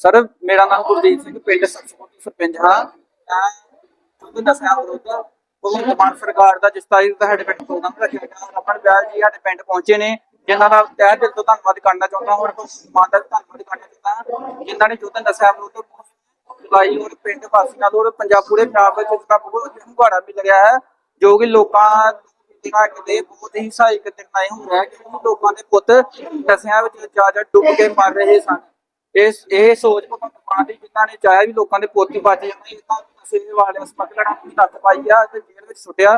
Sir, ਮੇਰਾ ਨਾਮ ਗੁਰਦੀਪ ਸਿੰਘ, ਪਿੰਡ ਸਰਸਪੁਰ ਸਰਪੰਚ ਹਾਂ ਤੁਹਾਨੂੰ ਦੱਸਿਆ ਵਿਰੁੱਧ ਭਗਵੰਤ ਮਾਨ ਸਰਕਾਰ ਦਾ ਜਿਸ ਤਾਰੀਖ ਦਾ ਸਾਡੇ ਪਿੰਡ ਪ੍ਰੋਗਰਾਮ ਰੱਖਿਆ ਗਿਆ ਰਮਨ ਬਿਆਲ ਜੀ ਸਾਡੇ ਪਿੰਡ ਪਹੁੰਚੇ ਨੇ, ਜਿਨ੍ਹਾਂ ਦਾ ਤਹਿ ਦਿਲ ਤੋਂ ਧੰਨਵਾਦ ਕਰਨਾ ਚਾਹੁੰਦਾ ਹਾਂ ਔਰ ਮਾਨ ਦਾ ਧੰਨਵਾਦ ਕਰਨਾ ਚਾਹੁੰਦਾ ਹਾਂ, ਜਿਨ੍ਹਾਂ ਨੇ ਜੋਤਨ ਦੱਸਿਆ ਵਿਰੁੱਧ ਜੁਲਾਈ ਔਰ ਪਿੰਡ ਵਾਸੀਆਂ ਨੂੰ ਔਰ ਪੰਜਾਬ ਪੂਰੇ ਪੰਜਾਬ ਵਿੱਚ ਇਸ ਦਾ ਬਹੁਤ ਹੁੰਗਾਰਾ ਮਿਲ ਰਿਹਾ ਹੈ, ਜੋ ਕਿ ਲੋਕਾਂ ਦਿਨਾਂ ਕਿਤੇ ਬਹੁਤ ਹੀ ਸਹਾਇਕ ਦਿਖਾਏ ਹੋ ਰਿਹਾ ਹੈ ਲੋਕਾਂ ਦੇ ਪੁੱਤ ਨਸ਼ਿਆਂ ਵਿੱਚ ਜਾ ਜਾ ਡੁੱਬ ਕੇ ਮਰ ਰਹੇ ਸਨ। ਇਸ, ਇਹ ਸੋਚ ਭਗਵੰਤ ਮਾਨ ਦੀ ਜਿਨ੍ਹਾਂ ਨੇ ਚਾਹਿਆ ਵੀ ਲੋਕਾਂ ਦੇ ਪੁੱਤ ਹੀ ਬਚ ਜਾਣ, ਇਹ ਨਸ਼ੇ ਵਾਲੇ ਸਮਗਲਰਾਂ ਨੂੰ ਹੱਥ ਪਾਈ ਆ, ਤੇ ਜੇਲ੍ਹ ਵਿੱਚ ਸੁੱਟਿਆ।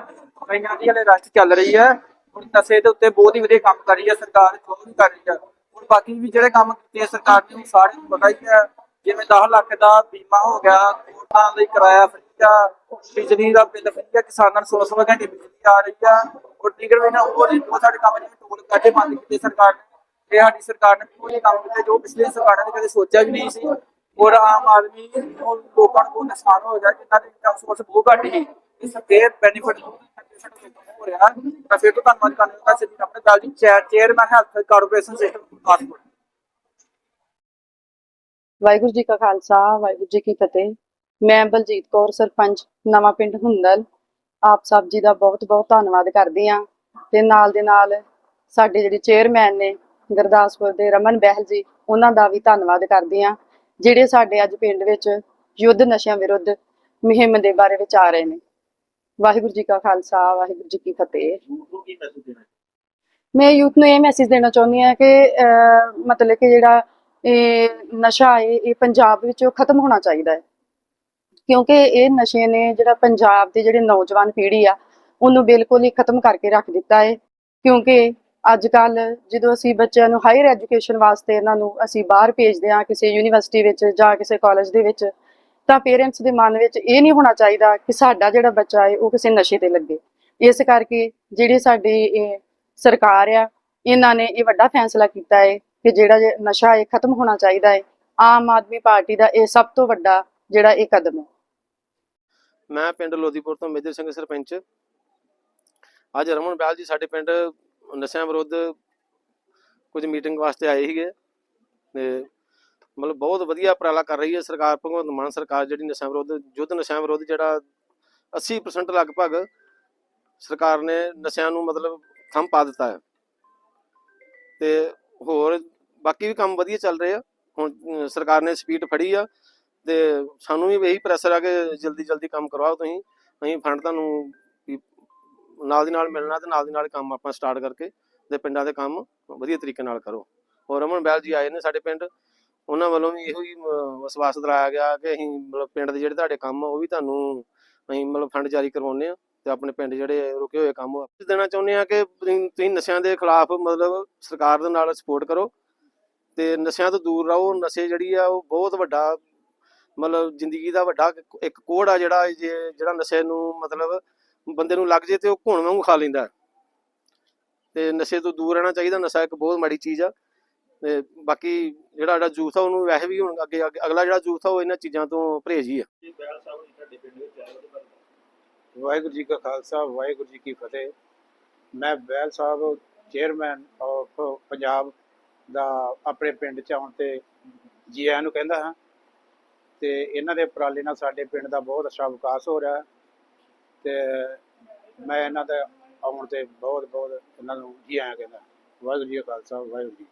ਕਈਆਂ ਦੀ ਹਲੇ ਰਸਟ ਚੱਲ ਰਹੀ ਹੈ। ਹੁਣ ਨਸ਼ੇ ਦੇ ਉੱਤੇ ਬਹੁਤ ਹੀ ਵਧੀਆ ਕੰਮ ਕਰ ਰਹੀ ਹੈ, ਸਰਕਾਰ ਜੋ ਵੀ ਕਰ ਰਹੀ ਹੈ। ਹੁਣ ਬਾਕੀ ਵੀ ਜਿਹੜੇ ਕੰਮ ਕੀਤੇ ਸਰਕਾਰ ਨੇ ਉਹ ਸਾਰਿਆਂ ਨੂੰ ਪਤਾ ਹੀ ਹੈ। ਜਿਵੇਂ 10 ਲੱਖ ਦਾ ਬੀਮਾ ਹੋ ਗਿਆ ਕੋਟਾਂ ਲਈ ਕਿਰਾਇਆ ਫਰੀ ਆ, ਬਿਜਲੀ ਦਾ ਬਿੱਲ ਫਰੀ ਆ, ਕਿਸਾਨਾਂ ਨੂੰ 16 16 ਘੰਟੇ ਬਿਜਲੀ ਆ ਰਹੀ ਆ। ਔਰ ਟਿਕਟ ਵੀ ਨਾ ਉਹ ਬਹੁਤ ਸਾਡੇ ਕੰਮ ਜਿਵੇਂ ਟੋਲ ਕਾਟੇ ਬੰਦ ਕੀਤੇ ਸਰਕਾਰ ਨੇ। ਇਹ ਸਾਡੀ ਸਰਕਾਰ ਨੇ ਕੋਈ ਕੰਮ ਕੀਤੇ, ਜੋ ਪਿਛਲੀ ਸਰਕਾਰਾਂ ਨੇ ਕਦੇ ਸੋਚਿਆ ਵੀ ਨਹੀਂ ਸੀ। ਔਰ ਆਮ ਆਦਮੀ ਲੋਕਾਂ ਨੂੰ ਨੁਕਸਾਨ ਹੋ ਗਿਆ ਜਿਨ੍ਹਾਂ ਦੀ ਇਨਕਮ ਸੋਰਸ ਬਹੁਤ ਘੱਟ ਸੀ। ਇਸ ਦੇ ਬੈਨੀਫਿਟ ਹੋ ਰਿਹਾ। ਤਾਂ ਫਿਰ ਤੋਂ ਧੰਨਵਾਦ ਕਰਨਾ ਚਾਹੁੰਦਾ ਸਿੱਧੀ ਆਪਣੇ ਗੱਲ ਦੀ chairman health corporation system Gurdaspur Waheguru ji ਕਾ ਖਾਲਸਾ, ਵਾਹਿਗੁਰੂ ਜੀ ਕੀ ਫਤਿਹ। ਮੈਂ ਬਲਜੀਤ ਕੌਰ, ਸਰਪੰਚ, ਨਵਾਂ ਪਿੰਡ ਹੁੰਦਲ। ਆਪ ਸਭ ਜੀ ਦਾ ਬਹੁਤ ਬਹੁਤ ਧੰਨਵਾਦ ਕਰਦੀ ਆ ਤੇ ਨਾਲ ਦੇ ਨਾਲ ਸਾਡੇ ਜਿਹੜੇ ਚੇਅਰਮੈਨ ਨੇ, ਗੁਰਦਾਸਪੁਰ ਦੇ ਰਮਨ ਬਹਿਲ ਜੀ, ਉਹਨਾਂ ਦਾ ਵੀ ਧੰਨਵਾਦ ਕਰਦੀ ਆ ਜਿਹੜੇ ਸਾਡੇ ਅੱਜ ਪਿੰਡ ਵਿੱਚ ਯੁੱਧ ਨਸ਼ਿਆਂ ਵਿਰੁੱਧ ਮੁਹਿੰਮ ਦੇ ਬਾਰੇ ਵਿੱਚ ਆ ਰਹੇ ਨੇ। ਵਾਹਿਗੁਰੂ ਜੀ ਕਾ ਖਾਲਸਾ, ਵਾਹਿਗੁਰੂ ਜੀ ਕੀ ਫਤਿਹ। ਮੈਂ ਯੂਥ ਨੂੰ ਇਹ ਮੈਸੇਜ ਦੇਣਾ ਚਾਹੁੰਦੀ ਹਾਂ ਕਿ ਮਤਲਬ ਕਿ ਜਿਹੜਾ ਇਹ ਨਸ਼ਾ ਹੈ, ਇਹ ਪੰਜਾਬ ਵਿੱਚੋਂ ਖਤਮ ਹੋਣਾ ਚਾਹੀਦਾ ਹੈ। ਕਿਉਂਕਿ ਇਹ ਨਸ਼ੇ ਨੇ ਜਿਹੜਾ ਪੰਜਾਬ ਦੇ ਜਿਹੜੇ ਨੌਜਵਾਨ ਪੀੜ੍ਹੀ ਆ, ਉਹਨੂੰ ਬਿਲਕੁਲ ਹੀ ਖਤਮ ਕਰਕੇ ਰੱਖ ਦਿੱਤਾ ਹੈ ਕਿਉਂਕਿ ਅੱਜ ਕੱਲ ਜਦੋਂ ਅਸੀਂ ਬੱਚਿਆਂ ਨੂੰ ਹਾਇਰ ਐਜੂਕੇਸ਼ਨ ਵਾਸਤੇ ਇਹਨਾਂ ਨੂੰ ਅਸੀਂ ਬਾਹਰ ਭੇਜਦੇ ਹਾਂ ਕਿਸੇ ਯੂਨੀਵਰਸਿਟੀ ਵਿੱਚ ਜਾਂ ਕਿਸੇ ਕਾਲਜ ਦੇ ਵਿੱਚ, ਤਾਂ ਪੇਰੈਂਟਸ ਦੇ ਮਨ ਵਿੱਚ ਇਹ ਨਹੀਂ ਹੋਣਾ ਚਾਹੀਦਾ ਕਿ ਸਾਡਾ ਜਿਹੜਾ ਬੱਚਾ ਹੈ ਉਹ ਕਿਸੇ ਨਸ਼ੇ ਤੇ ਲੱਗੇ। ਇਸ ਕਰਕੇ ਜਿਹੜੀ ਸਾਡੀ ਇਹ ਸਰਕਾਰ ਆ, ਇਹਨਾਂ ਨੇ ਇਹ ਵੱਡਾ ਫੈਸਲਾ ਕੀਤਾ ਹੈ ਕਿ ਜਿਹੜਾ ਨਸ਼ਾ ਇਹ ਖਤਮ ਹੋਣਾ ਚਾਹੀਦਾ ਹੈ ਆਮ ਆਦਮੀ ਪਾਰਟੀ ਦਾ ਇਹ ਸਭ ਤੋਂ ਵੱਡਾ ਜਿਹੜਾ ਇਹ ਕਦਮ ਹੈ ਮੈਂ ਪਿੰਡ ਲੋਧੀਪੁਰ ਤੋਂ ਮੇਜਰ ਸਿੰਘ ਸਰਪੰਚ। ਅੱਜ ਰਮਨ ਬੈਲ ਜੀ ਸਾਡੇ ਪਿੰਡ ਨਸ਼ਿਆਂ ਵਿਰੁੱਧ ਕੁਝ ਮੀਟਿੰਗ ਵਾਸਤੇ ਆਏ ਸੀਗੇ ਤੇ ਮਤਲਬ ਬਹੁਤ ਵਧੀਆ ਉਪਰਾਲਾ ਕਰ ਰਹੀ ਹੈ ਸਰਕਾਰ, ਭਗਵੰਤ ਮਾਨ ਸਰਕਾਰ ਜਿਹੜੀ ਨਸ਼ਿਆਂ ਵਿਰੁੱਧ, ਯੁੱਧ ਨਸ਼ਿਆਂ ਵਿਰੁੱਧ ਜਿਹੜਾ 80% ਲਗਭਗ ਸਰਕਾਰ ਨੇ ਨਸ਼ਿਆਂ ਨੂੰ ਮਤਲਬ ਥੰਮ ਪਾ ਦਿੱਤਾ ਹੈ। ਤੇ ਹੋਰ ਬਾਕੀ ਵੀ ਕੰਮ ਵਧੀਆ ਚੱਲ ਰਹੇ ਆ। ਹੁਣ ਸਰਕਾਰ ਨੇ ਸਪੀਡ ਫੜੀ ਆ। ਤੇ ਸਾਨੂੰ ਵੀ ਇਹੀ ਪ੍ਰੈਸ਼ਰ ਆ ਕਿ ਜਲਦੀ ਜਲਦੀ ਕੰਮ ਕਰਵਾਓ ਤੁਸੀਂ। ਅਸੀਂ ਫੰਡ ਤੁਹਾਨੂੰ ਨਾਲ ਦੀ ਨਾਲ ਮਿਲਣਾ ਤੇ ਨਾਲ ਦੀ ਨਾਲ ਕੰਮ ਆਪਾਂ ਸਟਾਰਟ ਕਰਕੇ ਤੇ ਪਿੰਡਾਂ ਦੇ ਕੰਮ ਵਧੀਆ ਤਰੀਕੇ ਨਾਲ ਕਰੋ। ਹੋਰ ਰਮਨ ਬੈਲ ਜੀ ਆਏ ਨੇ ਸਾਡੇ ਪਿੰਡ। ਉਹਨਾਂ ਵੱਲੋਂ ਵੀ ਇਹੋ ਹੀ ਵਿਸ਼ਵਾਸ ਦਿਲਾਇਆ ਗਿਆ ਕਿ ਅਸੀਂ ਮਤਲਬ ਪਿੰਡ ਦੇ ਜਿਹੜੇ ਤੁਹਾਡੇ ਕੰਮ ਆ, ਉਹ ਵੀ ਤੁਹਾਨੂੰ ਅਸੀਂ ਮਤਲਬ ਫੰਡ ਜਾਰੀ ਕਰਵਾਉਂਦੇ ਆ ਤੇ ਆਪਣੇ ਪਿੰਡ ਜਿਹੜੇ ਰੁਕੇ ਹੋਏ ਕੰਮ ਆ ਦੇਣਾ ਚਾਹੁੰਦੇ ਆ ਕਿ ਤੁਸੀਂ ਤੁਸੀਂ ਨਸ਼ਿਆਂ ਦੇ ਖਿਲਾਫ ਮਤਲਬ ਸਰਕਾਰ ਦੇ ਨਾਲ ਸਪੋਰਟ ਕਰੋ ਤੇ ਨਸ਼ਿਆਂ ਤੋਂ ਦੂਰ ਰਹੋ। ਨਸ਼ੇ ਜਿਹੜੀ ਆ ਉਹ ਬਹੁਤ ਵੱਡਾ ਮਤਲਬ ਜ਼ਿੰਦਗੀ ਦਾ ਵੱਡਾ ਇੱਕ- ਕੋੜ ਆ ਜਿਹੜਾ ਜਿਹੜਾ ਨਸ਼ੇ ਨੂੰ ਮਤਲਬ ਬੰਦੇ ਨੂੰ ਲੱਗ ਜੇ ਤੇ ਉਹ ਘੁਣ ਵਾਂਗੂ ਖਾ ਲੈਂਦਾ ਤੇ ਨਸ਼ੇ ਤੋਂ ਦੂਰ ਰਹਿਣਾ ਚਾਹੀਦਾ, ਨਸ਼ਾ ਇੱਕ ਬਹੁਤ ਮਾੜੀ ਚੀਜ਼ ਆ। ਤੇ ਬਾਕੀ ਜਿਹੜਾ ਸਾਡਾ ਯੂਥ ਆ, ਉਹਨੂੰ ਵੈਸੇ ਵੀ ਹੁਣ ਅੱਗੇ, ਅੱਗੇ- ਅਗਲਾ ਜਿਹੜਾ ਯੂਥ ਆ, ਉਹ ਇਹਨਾਂ ਚੀਜ਼ਾਂ ਤੋਂ ਪਰਹੇਜ਼ ਹੀ ਆ। ਵਾਹਿਗੁਰੂ ਜੀ ਕਾ ਖਾਲਸਾ, ਵਾਹਿਗੁਰੂ ਜੀ ਕੀ ਫਤਿਹ। ਮੈਂ ਬੈਲ ਸਾਹਿਬ, ਚੇਅਰਮੈਨ ਆਫ ਪੰਜਾਬ ਦਾ ਆਪਣੇ ਪਿੰਡ ਚ ਆਉਣ ਤੇ ਜੀ ਆਇਆਂ ਨੂੰ ਕਹਿੰਦਾ ਹਾਂ। ਤੇ ਇਹਨਾਂ ਦੇ ਉਪਰਾਲੇ ਨਾਲ ਸਾਡੇ ਪਿੰਡ ਦਾ ਬਹੁਤ ਅੱਛਾ ਵਿਕਾਸ ਹੋ ਰਿਹਾ ਹੈ। ਤੇ ਮੈਂ ਇਹਨਾਂ ਦੇ ਆਉਣ ਤੇ ਬਹੁਤ ਬਹੁਤ ਇਹਨਾਂ ਨੂੰ ਜੀ ਆਇਆਂ ਕਹਿੰਦਾ, ਵਾਹਿਗੁਰੂ ਜੀ ਕਾ ਖਾਲਸਾ, ਵਾਹਿਗੁਰੂ ਜੀ